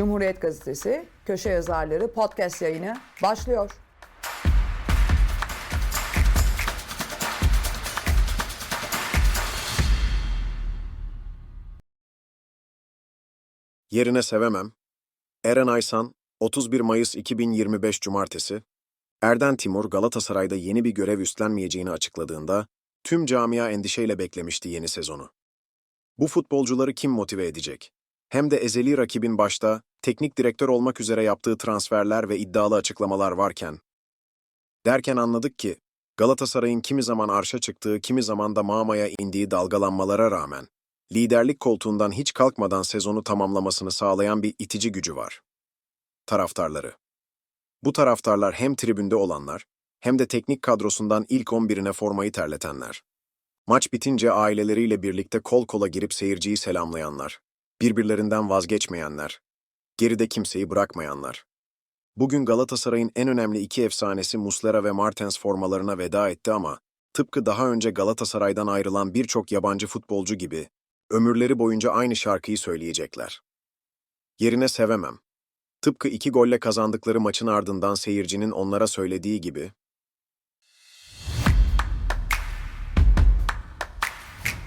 Cumhuriyet Gazetesi Köşe Yazarları podcast yayını başlıyor. Yerine sevemem. Eren Aysan, 31 Mayıs 2025 Cumartesi, Erden Timur Galatasaray'da yeni bir görev üstlenmeyeceğini açıkladığında, tüm camia endişeyle beklemişti yeni sezonu. Bu futbolcuları kim motive edecek? Hem de ezeli rakibin başta, teknik direktör olmak üzere yaptığı transferler ve iddialı açıklamalar varken. Derken anladık ki, Galatasaray'ın kimi zaman arşa çıktığı, kimi zaman da mağmaya indiği dalgalanmalara rağmen, liderlik koltuğundan hiç kalkmadan sezonu tamamlamasını sağlayan bir itici gücü var. Taraftarları. Bu taraftarlar hem tribünde olanlar, hem de teknik kadrosundan ilk 11'ine formayı terletenler. Maç bitince aileleriyle birlikte kol kola girip seyirciyi selamlayanlar. Birbirlerinden vazgeçmeyenler. Geride kimseyi bırakmayanlar. Bugün Galatasaray'ın en önemli iki efsanesi Muslera ve Martens formalarına veda etti ama tıpkı daha önce Galatasaray'dan ayrılan birçok yabancı futbolcu gibi ömürleri boyunca aynı şarkıyı söyleyecekler. Yerine sevemem. Tıpkı iki golle kazandıkları maçın ardından seyircinin onlara söylediği gibi,